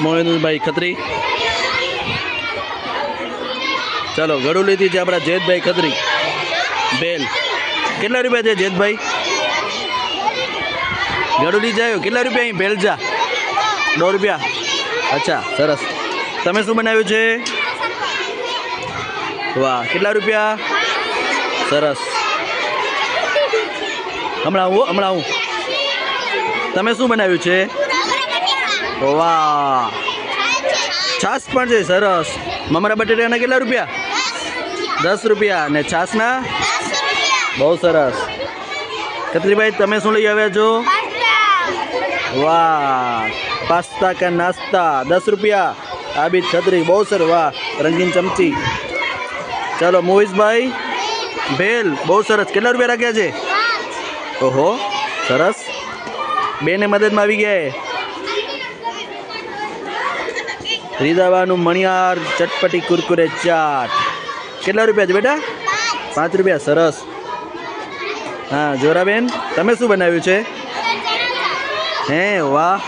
મોહિનુભાઈ ખત્રી. ચાલો ગળું લીધી છે આપણા જેતભાઈ ખત્રી. બેલ કેટલા રૂપિયા છે જેતભાઈ? ગડુલી જાય, કેટલા રૂપિયા અહીં બેલ જા દો રૂપિયા. અચ્છા, સરસ. તમે શું બનાવ્યું છે? વાહ, કેટલા રૂપિયા? સરસ. હમણાં આવું હમણાં આવું. તમે શું બનાવ્યું છે? વાહ. છાશ પણ છે સરસ. મમરા બટેટાના કેટલા રૂપિયા? દસ રૂપિયા. અને છાશના? બહુ સરસ. કત્રીભાઈ તમે શું લઈ આવ્યા છો? વાહ. પાસ્તા કે નાસ્તા. દસ રૂપિયા. આ બી છત્રી. બહુ સર વાહ. રંગીન ચમચી. ચાલો મોહિશભાઈ ભેલ. બહુ સરસ. કેટલા રૂપિયા રાખ્યા છે? ઓહો. સરસ. બેને મદદમાં આવી ગયા રીદાવાનું મણિયાર ચટપટી કુરકુરે ચાટ. કેટલા રૂપિયા છે બેટા? પાંચ રૂપિયા, સરસ. હા, જોરાબેન, તમે શું બનાવ્યું છે? હે, વાહ.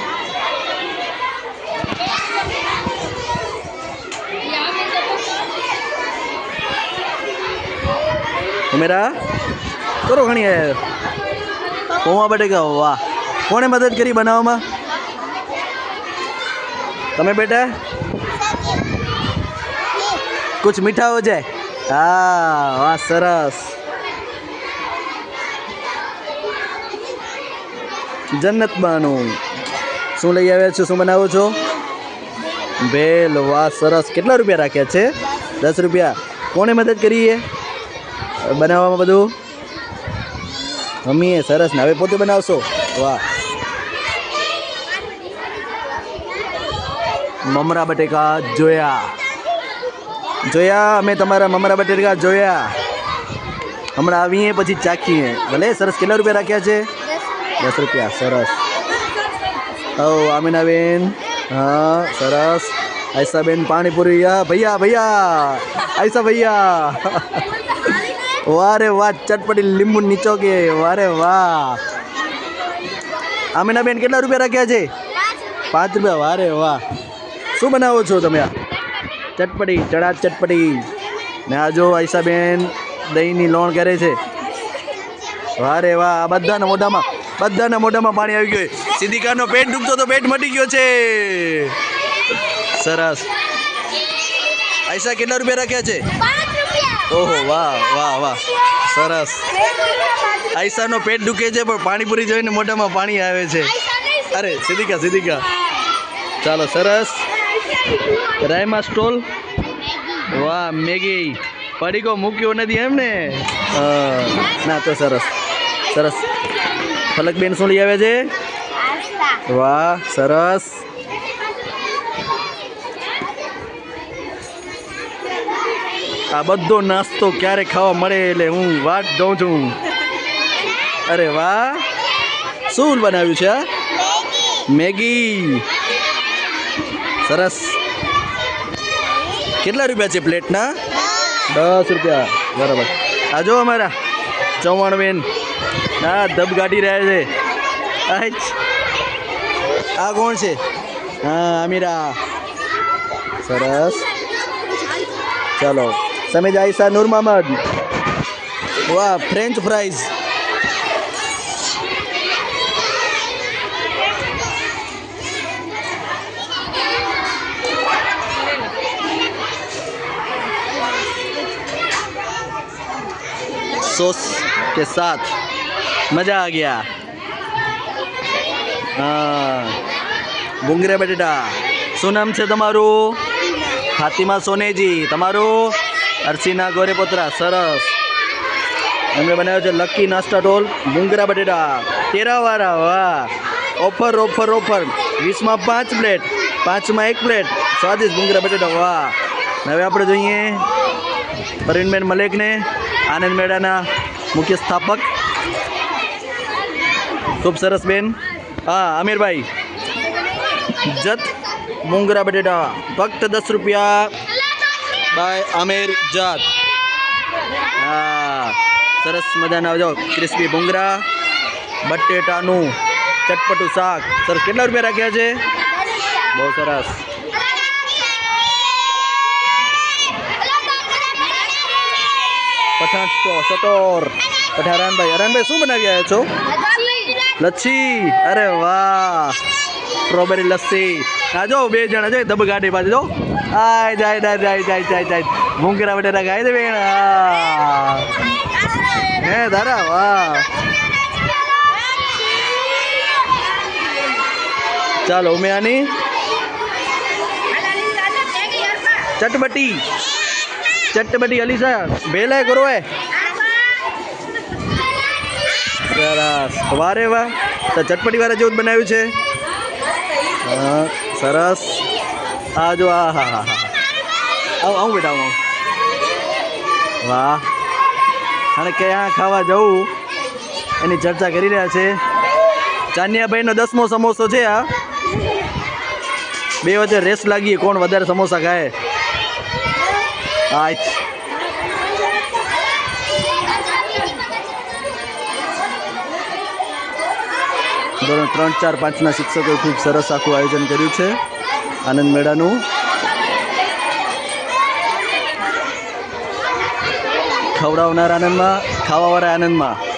ઉમેરા, કરો ઘણી પૌવા બટેકા, વાહ. કોણે મદદ કરી બનાવવામાં? તમે બેટા? કુછ મીઠા હો જાય. હા, વાહ, સરસ. જન્નત બાનું. શું લઈ આવ્યા છો? શું બનાવો છો? ભેલ વાહ, સરસ. કેટલા રૂપિયા રાખ્યા છે? દસ રૂપિયા. કોણે મદદ કરી એ? બનાવવામાં બધું? મમ્મીએ સરસ. ને હવે પોતે બનાવશો? વાહ. મમરા બટેકા જોયા જોયા અમે તમારા મમરા બટેકા જોયા હમણાં આવીએ પછી ચાખીએ ભલે સરસ કેટલા રૂપિયા રાખ્યા છે દસ રૂપિયા સરસ ઓ આમીનાબેન હા સરસ આયસાબેન પાણીપુરી હા ભૈયા ભૈયા આયસા ભૈયા વાહ રે વાહ ચટપટી લીંબુ નીચો કે વારે વાહ આમીનાબેન કેટલા રૂપિયા રાખ્યા છે પાંચ રૂપિયા વારે વાહ શું બનાવો છો તમે આ? ચટપટી ચડા ચટપટી. ને આ જો આયસાબેન દહીંની લોણ કરે છે. વારે વાહ આ બધાના મોઢામાં બધાના મોઢામાં પાણી આવી ગયું સિદ્ધિકાનો પેટ દુખતો તો પેટ મટી ગયો છે. સરસ. આયસા કેટલા રૂપિયા રાખ્યા છે? ઓહો વાહ વાહ વાહ. સરસ. આયસાનો પેટ દુખે છે પણ પાણીપુરી જોઈને મોઢામાં પાણી આવે છે. અરે સિદ્ધિકા સિદ્ધિકા. ચાલો સરસ. રાયમા સ્ટોલ? વાહ મેગી. પડીકો મૂક્યો નથી એમ ને? ના તો સરસ. સરસ. ફલકબેન શું લઈ આવે છે? વાહ સરસ. આ બધો નાસ્તો ક્યારે ખાવા મળે એટલે હું વાટ જોઉં છું. અરે વાહ. શું બનાવ્યું છે મેગી. સરસ. કેટલા રૂપિયા છે પ્લેટના? દસ રૂપિયા. બરાબર. આ જો અમારા ચૌહાણ બેન હા ધબ કાઢી રહ્યા છે. આ કોણ છે? હા અમીરા. સરસ. ચાલો. સમીજ આયસા નૂર મામદ વાહ ફ્રેન્ચ ફ્રાઈઝ. सॉस के साथ मज़ा आ गया હા ભૂંગરા બટેટા શું નામ છે તમારું ફાતિમા સોનેજી તમારું અરસીના ગોરેપોત્રા સરસ એમણે બનાવ્યો છે લકી નાસ્તા ટોલ ભૂંગરા બટેટા તેરાવાળા વાહ ઓફર ઓફર ઓફર વીસમાં પાંચ પ્લેટ પાંચમાં એક પ્લેટ સ્વાદિષ્ટ ભૂંગરા બટેટા વાહ હવે આપણે જોઈએ પ્રવીણબેન મલેકને આનંદ મેળાના મુખ્ય સ્થાપક. ખૂબ સરસ બેન. હા, અમીરભાઈ. જત મુંગરા બટેટા. ફક્ત દસ રૂપિયા બાય આમિર જાત. હા, સરસ મજાના આવજો ક્રિસ્પી ભૂંગરા, બટેટાનું ચટપટું શાક. સરસ, કેટલા રૂપિયા રાખ્યા છે? બહુ સરસ. પઠાણ સ્ટો- સ્ટોર પઠારાનભાઈ અરાનભાઈ શું બનાવી આવ્યા છો? લચ્છી. અરે વાહ. સ્ટ્રોબેરી લસ્સી. આ બે જણા છે દબ ગાડી જો. આય, જાય જાય જાય જાય જાય જાય. ભૂંગરા બટેરા ખાઈ દે બેન. હા દાદા વાહ. ચાલો, ઉમિયાની. ચટબટી. ચટબટી અલીસા ભેલાય કરો એ. સરસ. વારે વાહ. તો ચટપટી વાળા જેવું જ બનાવ્યું છે. હા, સરસ. આ જો, આ, હા હા હા. આવું આવું બેટા, આવું વાહ. અને ક્યાં ખાવા જવું. એની ચર્ચા કરી રહ્યા છે. ચાનિયાભાઈનો દસમો સમોસો છે આ. બે વચ્ચે રેસ લાગી કોણ વધારે સમોસા ખાય. હા ધોરણ ત્રણ, ચાર પાંચના શિક્ષકોએ ખૂબ સરસ આખું આયોજન કર્યું છે. આનંદ મેળાનું. ખવડાવનાર આનંદમાં, ખાવાવાળા આનંદમાં.